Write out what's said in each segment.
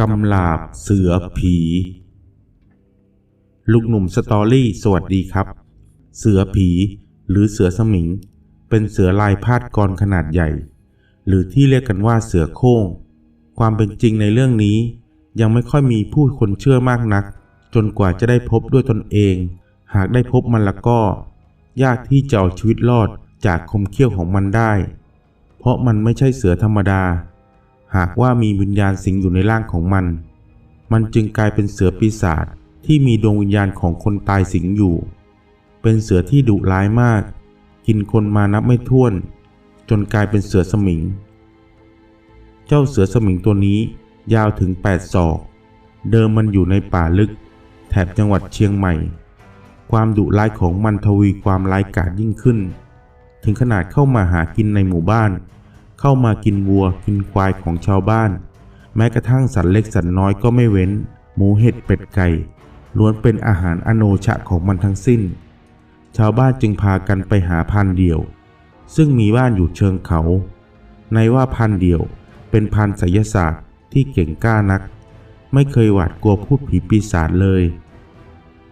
กำลาบเสือผี ลูกหนุ่มสตอรี่สวัสดีครับ เสือผีหรือเสือสมิง เป็นเสือลายพาดกรขนาดใหญ่ หรือที่เรียกกันว่าเสือโคร่งความเป็นจริงในเรื่องนี้ ยังไม่ค่อยมีผู้คนเชื่อมากนัก จนกว่าจะได้พบด้วยตนเอง หากได้พบมันแล้วก็ ยากที่จะเอาชีวิตรอดจากคมเขี้ยวของมันได้ เพราะมันไม่ใช่เสือธรรมดา หากว่ามีวิญญาณสิงอยู่ในร่างของมัน มันจึงกลายเป็นเสือปีศาจที่มีดวงวิญญาณของคนตายสิงอยู่ เป็นเสือที่ดุร้ายมาก กินคนมานับไม่ถ้วน จนกลายเป็นเสือสมิง เจ้าเสือสมิงตัวนี้ยาวถึง 8 ศอก เดิมมันอยู่ในป่าลึก แถบจังหวัดเชียงใหม่ ความดุร้ายของมันทวีความร้ายกาจยิ่งขึ้น ถึงขนาดเข้ามาหากินในหมู่บ้าน เข้ามากินวัวกินควายของชาวบ้าน แม้กระทั่งสัตว์เล็กสัตว์น้อยก็ไม่เว้น หมูเห็ดเป็ดไก่ล้วนเป็นอาหารอโนชะของมันทั้งสิ้น ชาวบ้านจึงพากันไปหาพันเดี่ยว ซึ่งมีบ้านอยู่เชิงเขา ในว่าพันเดี่ยวเป็นพันไสยศาสตร์ที่เก่งกล้านัก ไม่เคยหวาดกลัวพูดผีปีศาจเลย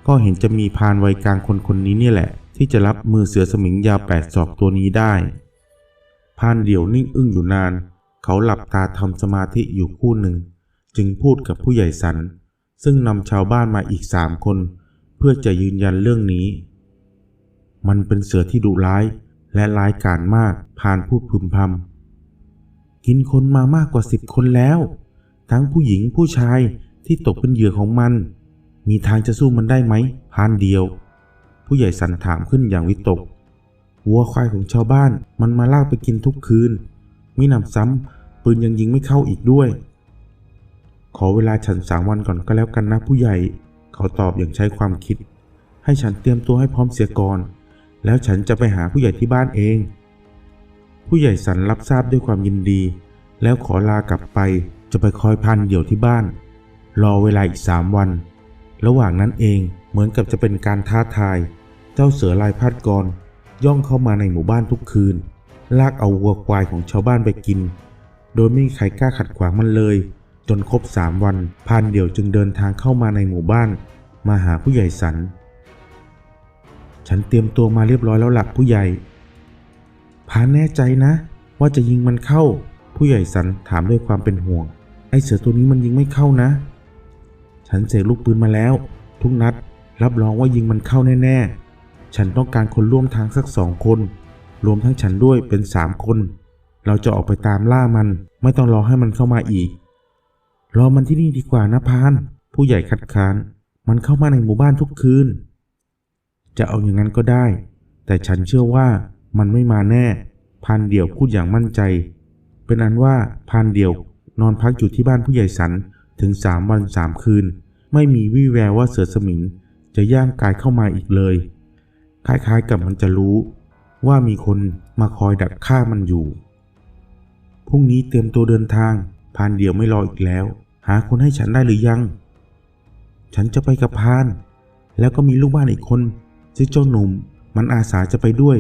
ก็เห็นจะมีพานวัยกลางคนคนนี้เนี่ยแหละ ที่จะรับมือเสือสมิงยาวแปดศอกตัวนี้ได้ พานเดี่ยวนิ่งอึ้งอยู่นาน เขาหลับตาทำสมาธิอยู่คู่หนึ่ง จึงพูดกับผู้ใหญ่สัน ซึ่งนำชาวบ้านมาอีกสามคน เพื่อจะยืนยันเรื่องนี้ มันเป็นเสือที่ดุร้าย และร้ายกาจมากพานพูดพึมพำกินคนมามากกว่าสิบคนแล้ว ทั้งผู้หญิงผู้ชายที่ตกเป็นเหยื่อของมัน มีทางจะสู้มันได้ไหมพานเดียว ผู้ใหญ่สันถามขึ้นอย่างวิตก วัวควายของชาวบ้าน มันมาลากไปกินทุกคืนมิหนำซ้ำปืนยังยิงไม่เข้าอีกด้วย ขอเวลาฉันสามวันก่อนก็แล้วกันนะผู้ใหญ่ เขาตอบอย่างใช้ความคิด ให้ฉันเตรียมตัวให้พร้อมเสียก่อน แล้วฉันจะไปหาผู้ใหญ่ที่บ้านเอง ผู้ใหญ่สันรับทราบด้วยความยินดี แล้วขอลากลับไปจะไปคอยพันเดี่ยวที่บ้าน รอเวลาอีกสามวัน ระหว่างนั้นเองเหมือนกับจะเป็นการท้าทาย เจ้าเสือลายพาดกร ย่องเข้ามาในหมู่บ้านทุกคืน ลากเอาวัวควายของชาวบ้านไปกิน โดยไม่มีใครกล้าขัดขวางมันเลย จนครบสามวันพานเดี่ยวจึงเดินทางเข้ามาในหมู่บ้าน มาหาผู้ใหญ่สัน ฉันเตรียมตัวมาเรียบร้อยแล้วหลักผู้ใหญ่ พานแน่ใจนะ ว่าจะยิงมันเข้า ผู้ใหญ่สันถามด้วยความเป็นห่วง ไอเสือตัวนี้มันยิงไม่เข้านะ ฉันเสกลูกปืนมาแล้ว ทุกนัดรับรองว่ายิงมันเข้าแน่ๆ ฉันต้องการคนร่วมทางสักสองคน รวมทั้งฉันด้วยเป็นสามคน เราจะออกไปตามล่ามัน ไม่ต้องรอให้มันเข้ามาอีก รอมันที่นี่ดีกว่านะพาน ผู้ใหญ่คัดค้าน มันเข้ามาในหมู่บ้านทุกคืน จะเอาอย่างนั้นก็ได้ แต่ฉันเชื่อว่ามันไม่มาแน่ พานเดี่ยวพูดอย่างมั่นใจ เป็นอันว่าพานเดี่ยวนอนพักอยู่ที่บ้านผู้ใหญ่สันถึงสามวันสามคืน ไม่มีวี่แววว่าเสือสมิงจะย่างกายเข้ามาอีกเลย คล้ายๆกับมันจะรู้ว่ามีคนมาคอยดักฆ่ามันอยู่ พรุ่งนี้เตรียมตัวเดินทาง พานเดี่ยวไม่รออีกแล้ว หาคนให้ฉันได้หรือยัง ฉันจะไปกับพาน แล้วก็มีลูกบ้านอีกคนชื่อเจ้าหนุ่ม มันอาสาจะไปด้วย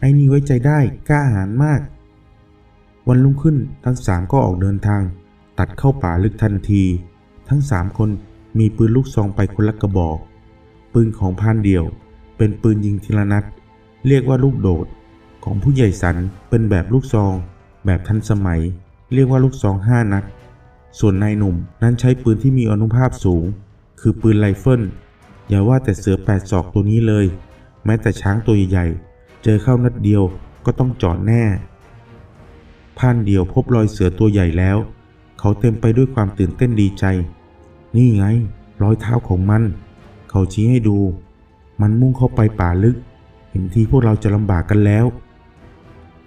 ไอ้นี่ไว้ใจได้กล้าหาญมาก วันรุ่งขึ้นทั้งสามก็ออกเดินทาง ตัดเข้าป่าลึกทันที ทั้งสามคนมีปืนลูกซองไปคนละกระบอก ปืนของพานเดี่ยว เป็นปืนยิงทีละนัด เรียกว่าลูกโดด ของผู้ใหญ่สันเป็นแบบลูกซอง แบบทันสมัย เรียกว่าลูกซองห้านัด ส่วนนายหนุ่มนั้นใช้ปืนที่มีอนุภาพสูง คือปืนไรเฟิลอย่าว่าแต่เสือแปดศอกตัวนี้เลย แม้แต่ช้างตัวใหญ่ๆ เจอเข้านัดเดียวก็ต้องจอดแน่พานเดียวพบรอยเสือตัวใหญ่แล้ว เขาเต็มไปด้วยความตื่นเต้นดีใจ นี่ไง รอยเท้าของมัน เขาชี้ให้ดู มันมุ่งเข้าไปป่าลึก เห็นทีพวกเราจะลำบากกันแล้ว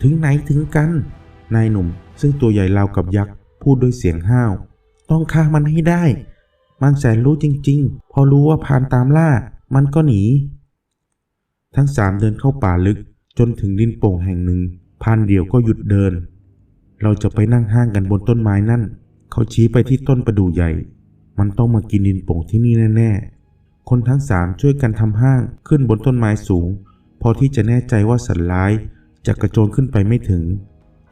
ถึงไหนถึงกัน นายหนุ่มซึ่งตัวใหญ่ราวกับยักษ์พูดด้วยเสียงห้าว ต้องฆ่ามันให้ได้ มันแสนรู้จริง ๆ พอรู้ว่าพานตามล่า มันก็หนี ทั้งสามเดินเข้าป่าลึกจนถึงดินโป่งแห่งหนึ่งพานเดียวก็หยุดเดิน เราจะไปนั่งห้างกันบนต้นไม้นั่น เขาชี้ไปที่ต้นประดู่ใหญ่ มันต้องมากินดินโป่งที่นี่แน่ๆ คนทั้งสามช่วยกันทำห้างขึ้นบนต้นไม้สูง พอที่จะแน่ใจว่าสัตว์ร้ายจะกระโจนขึ้นไปไม่ถึง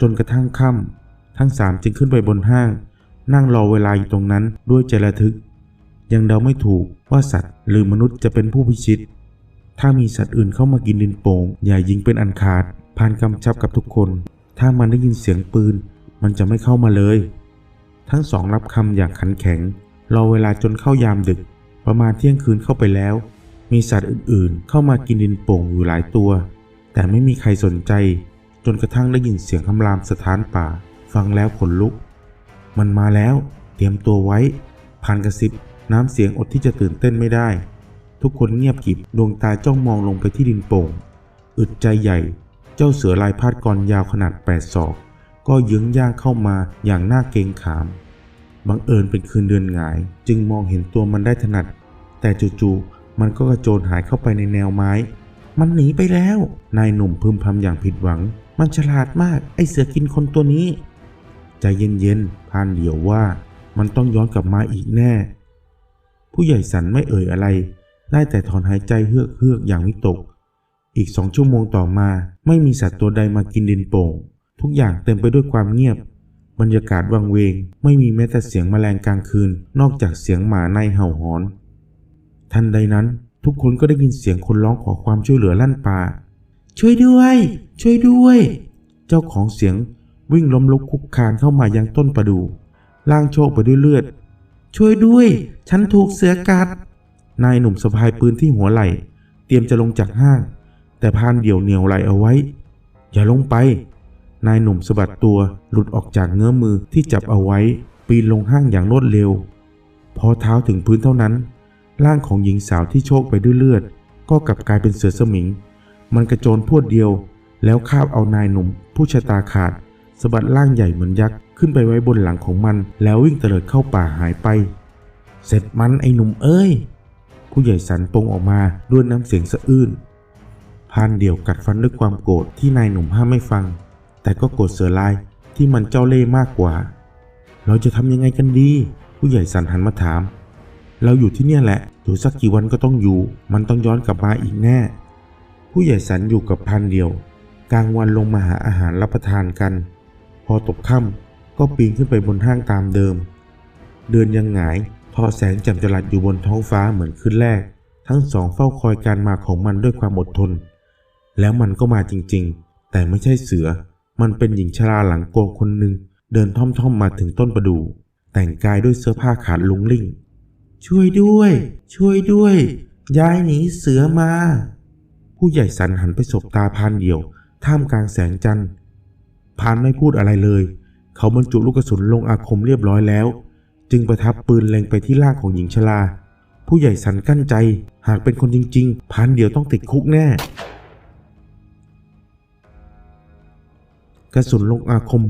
จนกระทั่งค่ำทั้งสามจึงขึ้นไปบนห้าง นั่งรอเวลาอยู่ตรงนั้นด้วยใจระทึก ยังเดาไม่ถูกว่าสัตว์หรือมนุษย์จะเป็นผู้พิชิต ถ้ามีสัตว์อื่นเข้ามากินดินโป่งอย่ายิงเป็นอันขาดพานกำชับกับทุกคน ถ้ามันได้ยินเสียงปืน มันจะไม่เข้ามาเลย ทั้งสองรับคำอย่างขันแข็ง รอเวลาจนเข้ายามดึก ประมาณเที่ยงคืนเข้าไปแล้ว มีสัตว์อื่นๆ เข้ามากินดินโป่งอยู่หลายตัว แต่ไม่มีใครสนใจ จนกระทั่งได้ยินเสียงคำรามสถานป่า ฟังแล้วขนลุก มันมาแล้ว เตรียมตัวไว้พันกระซิบน้ำเสียงอดที่จะตื่นเต้นไม่ได้ ทุกคนเงียบกริบดวงตาจ้องมองลงไปที่ดินโป่ง อึดใจใหญ่ เจ้าเสือลายพาดกรยาวขนาดแปดศอกก็ยึงย่างเข้ามาอย่างน่าเกรงขาม บังเอิญเป็นคืนเดือนหงาย จึงมองเห็นตัวมันได้ถนัด แต่จู่ๆมันก็กระโจนหายเข้าไปในแนวไม้ มันหนีไปแล้ว นายหนุ่มพึมพำอย่างผิดหวัง มันฉลาดมากไอเสือกินคนตัวนี้ ใจเย็นๆพานเดียวว่า มันต้องย้อนกลับมาอีกแน่ ผู้ใหญ่สันไม่เอ่ยอะไร ได้แต่ถอนหายใจเฮือกเฮือกๆอย่างวิตก อีกสองชั่วโมงต่อมา ไม่มีสัตว์ตัวใดมากินดินโป่ง ทุกอย่างเต็มไปด้วยความเงียบ บรรยากาศวังเวง ไม่มีแม้แต่เสียงแมลงกลางคืน นอกจากเสียงหมาในเห่าหอน ทันใดนั้น ทุกคนก็ได้ยินเสียงคนร้องขอความช่วยเหลือลั่นป่า ช่วยด้วย ช่วยด้วย เจ้าของเสียงวิ่งล้มลุกคุกคานเข้ามายังต้นประดู่ล่างโชคไปด้วยเลือด ช่วยด้วย ฉันถูกเสือกัด นายหนุ่มสะพายปืนที่หัวไหล่ เตรียมจะลงจากห้าง แต่พานเดี่ยวเหนียวไหลเอาไว้ อย่าลงไป นายหนุ่มสะบัดตัวหลุดออกจากเงื้อมือที่จับเอาไว้ ปีนลงห้างอย่างรวดเร็ว พอเท้าถึงพื้นเท่านั้น ร่างของหญิงสาวที่โชกไปด้วยเลือด ก็กลับกลายเป็นเสือสมิง มันกระโจนพรวดเดียว แล้วคาบเอานายหนุ่ม ผู้ชะตาขาดสะบัดร่างใหญ่เหมือนยักษ์ขึ้นไปไว้บนหลังของมันแล้ววิ่งเตลิดเข้าป่าหายไป เสร็จมันไอ้หนุ่มเอ้ย ผู้ใหญ่สันปงออกมาด้วยน้ำเสียงสะอื้นพานเดี่ยวกัดฟันด้วยความโกรธที่นายหนุ่มห้ามไม่ฟัง แต่ก็โกรธเสือลายที่มันเจ้าเล่ห์มากกว่า เราจะทำยังไงกันดี ผู้ใหญ่สันหันมาถาม เราอยู่ที่เนี่ยแหละอยู่สักกี่วันก็ต้องอยู่ มันต้องย้อนกลับมาอีกแน่ ผู้ใหญ่สันอยู่กับพันเดียว กลางวันลงมาหาอาหารรับประทานกัน พอตกค่ำก็ปีนขึ้นไปบนห้างตามเดิม เดือนยังหงายทอแสงแจ่มจรัสอยู่บนท้องฟ้าเหมือนคืนแรก ทั้งสองเฝ้าคอยการมาของมันด้วยความอดทน แล้วมันก็มาจริงๆ แต่ไม่ใช่เสือ มันเป็นหญิงชราหลังโกงคนหนึ่งเดินท่อมๆมาถึงต้นประดู่แต่งกายด้วยเสื้อผ้าขาดลุงลิ่ง ช่วยด้วย ช่วยด้วยยายหนีเสือมา ผู้ใหญ่สันหันไปสบตาพานเดียว ท่ามกลางแสงจันทร์พานไม่พูดอะไรเลย เขาบรรจุลูกกระสุนลงอาคมเรียบร้อยแล้ว จึงประทับปืนเล็งไปที่ร่างของหญิงชราผู้ใหญ่สันกั้นใจ หากเป็นคนจริง ๆพานเดียวต้องติดคุกแน่ กระสุนลงอาคม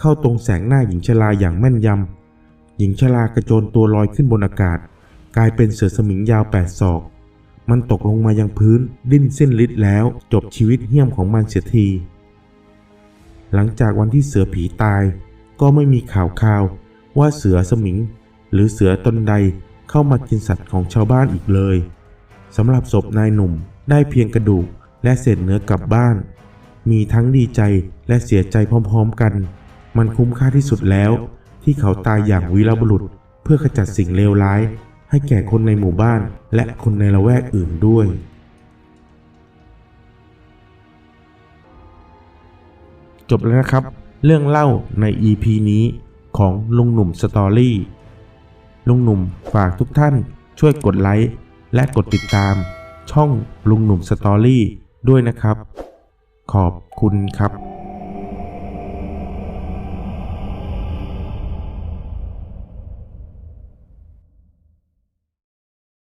เข้าตรงแสงหน้าหญิงชราอย่างแม่นยำ หญิงชรากระโจนตัวลอยขึ้นบนอากาศ กลายเป็นเสือสมิงยาวแปดศอก มันตกลงมายังพื้นดิ้นเส้นฤทธิ์แล้วจบชีวิตเหี้ยมของมันเสียที หลังจากวันที่เสือผีตาย ก็ไม่มีข่าวข่าวว่าเสือสมิง หรือเสือตนใดเข้ามากินสัตว์ของชาวบ้านอีกเลยสำหรับศพนายหนุ่มได้เพียงกระดูกและเศษเนื้อกลับบ้าน มีทั้งดีใจและเสียใจพร้อมๆกัน มันคุ้มค่าที่สุดแล้ว ที่เขาตายอย่างวีรบุรุษ เพื่อขจัดสิ่งเลวร้าย ให้แก่คนในหมู่บ้าน และคนในละแวกอื่นด้วยจบแล้วนะครับ เรื่องเล่าใน EP นี้ของลุงหนุ่มสตอรี่ลุงหนุ่มฝากทุกท่านช่วยกดไลค์และกดติดตาม ช่องลุงหนุ่มสตอรี่ด้วยนะครับ ขอบคุณครับ